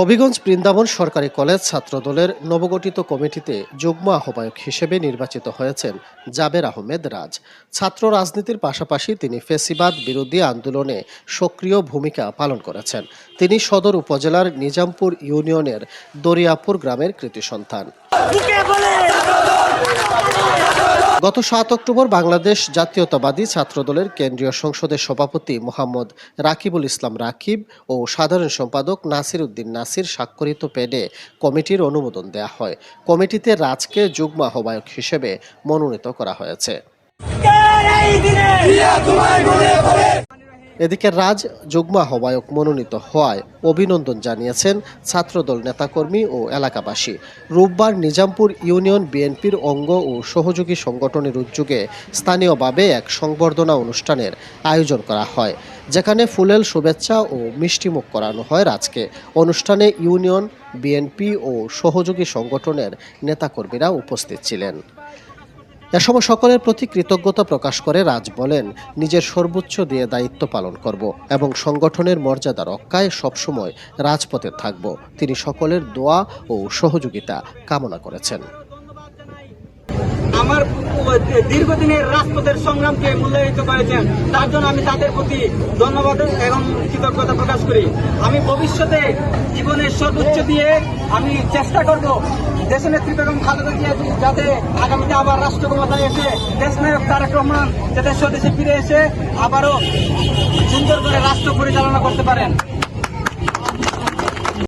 হবিগঞ্জ বৃন্দাবন সরকারি কলেজ ছাত্রদলের নবগঠিত কমিটিতে যুগ্ম আহ্বায়ক হিসেবে নির্বাচিত হয়েছেন জাবের আহমেদ রাজ। ছাত্র রাজনীতির পাশাপাশি তিনি ফেসিবাদ বিরোধী আন্দোলনে সক্রিয় ভূমিকা পালন করেছেন। তিনি সদর উপজেলার নিজামপুর ইউনিয়নের দরিয়াপুর গ্রামের কৃতি সন্তান। গত সাত অক্টোবর বাংলাদেশ জাতীয়তাবাদী ছাত্রদলের কেন্দ্রীয় সংসদের সভাপতি মোহাম্মদ রাকিবুল ইসলাম রাকিব ও সাধারণ সম্পাদক নাসির উদ্দিন নাসির স্বাক্ষরিত পেডে কমিটির অনুমোদন দেয়া হয়। কমিটিতে রাজকে যুগ্ম আহ্বায়ক হিসেবে মনোনীত করা হয়েছে। এদিকে রাজ যুগ্ম আহ্বায়ক মনোনীত হওয়ায় অভিনন্দন জানিয়েছেন ছাত্রদল নেতাকর্মী ও এলাকাবাসী। রোববার নিজামপুর ইউনিয়ন বিএনপির অঙ্গ ও সহযোগী সংগঠনের উদ্যোগে স্থানীয়ভাবে এক সংবর্ধনা অনুষ্ঠানের আয়োজন করা হয়, যেখানে ফুলেল শুভেচ্ছা ও মিষ্টিমুখ করানো হয় রাজকে। অনুষ্ঠানে ইউনিয়ন, বিএনপি ও সহযোগী সংগঠনের নেতাকর্মীরা উপস্থিত ছিলেন। এ সময় সকলের প্রতি কৃতজ্ঞতা প্রকাশ করে রাজ বলেন, নিজের সর্বোচ্চ দিয়ে দায়িত্ব পালন করব এবং সংগঠনের মর্যাদা রক্ষায় সবসময় রাজপথে থাকব। তিনি সকলের দোয়া ও সহযোগিতা কামনা করেছেন। আমার দীর্ঘদিনের রাজপথের সংগ্রামকে মূল্যায়িত করেছেন, তার জন্য আমি তাদের প্রতি ধন্যবাদ এবং কৃতজ্ঞতা প্রকাশ করি। আমি ভবিষ্যতে জীবনের সর্বোচ্চ দিয়ে আমি চেষ্টা করব দেশনেত্রী বেগম খালেদা জিয়া যাতে আগামীতে আবার রাষ্ট্র ক্ষমতায় এসে দেশনায়ক তারেক রহমান যাতে স্বদেশে ফিরে এসে আবারও সুন্দর করে রাষ্ট্র পরিচালনা করতে পারেন।